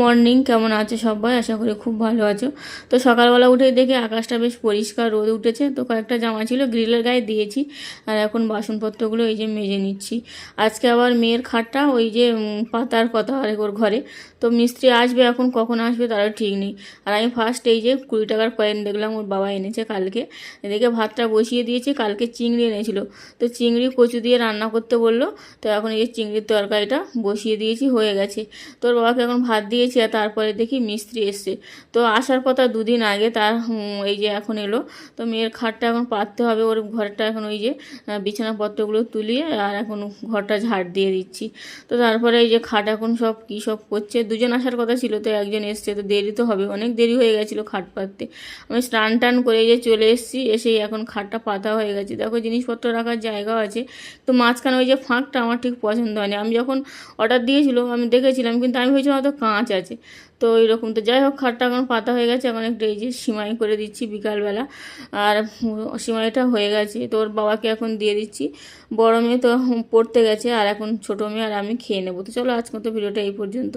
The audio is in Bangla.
মর্নিং, কেমন আছো সবাই? আশা করি খুব ভালো আছো। তো সকালবেলা উঠেই দেখি আকাশটা বেশ পরিষ্কার রোদ উঠেছে। তো কয়েকটা জামা ছিল, গ্রিলের গায়ে দিয়েছি। আর এখন বাসনপত্রগুলো এই যে মেজে নিচ্ছি। আজকে আবার মেয়ের খাটটা ওই যে পাতার কথা আর ওর ঘরে। তো মিস্ত্রি আসবে এখন, কখন আসবে তারও ঠিক নেই। আর আমি ফার্স্ট এই যে কুড়ি টাকার কয়েন দেখলাম, ওর বাবা এনেছে কালকে। এদিকে ভাতটা বসিয়ে দিয়েছি, কালকে চিংড়ি এনেছিল। তো চিংড়ি কচু দিয়ে রান্না করতে বলল। তো এখন এই যে চিংড়ির তরকারিটা বসিয়ে দিয়েছি, হয়ে গেছে। তোর বাবাকে এখন ভাত দিয়েছি আর তারপরে দেখি মিস্ত্রি এসছে। তো আসার কথা দুদিন আগে তার এই যে এখন এলো। তো মেয়ের খাটটা এখন পাততে হবে। ওর ঘরটা এখন ওই যে বিছানাপত্রগুলো তুলিয়ে আর এখন ঘরটা ঝাড় দিয়ে দিচ্ছি। তো তারপরে এই যে খাট এখন সব কী সব করছে? দুজন আসার কথা ছিল, তো একজন এসছে। তো দেরি তো হবে। অনেক দেরি হয়ে গেছিল খাট পাততে। আমি স্নান টান করে যে চলে এসেছি। এসেই এখন খাটটা পাতা হয়ে গেছে। দেখো জিনিসপত্র রাখার জায়গাও আছে। তো মাঝখানে ওই যে ফাঁকটা আমার ঠিক পছন্দ হয়নি। আমি যখন অর্ডার দিয়েছিল, আমি দেখেছিলাম, কিন্তু আমি ভেবেছিলাম হয়তো কাঁচ আছে। তো এরকম তো যাই হোক, খাটটা এখন পাতা হয়ে গেছে, এখন একটু এই যে সিমাই করে দিচ্ছি বিকালবেলা। আর সিমাইটা হয়ে গেছে, তো ওর বাবাকে এখন দিয়ে দিচ্ছি। বড় মেয়ে তো পড়তে গেছে, আর এখন ছোটো মেয়ে আর আমি খেয়ে নেব। তো চলো আজকে তো ভিডিওটা এই পর্যন্ত।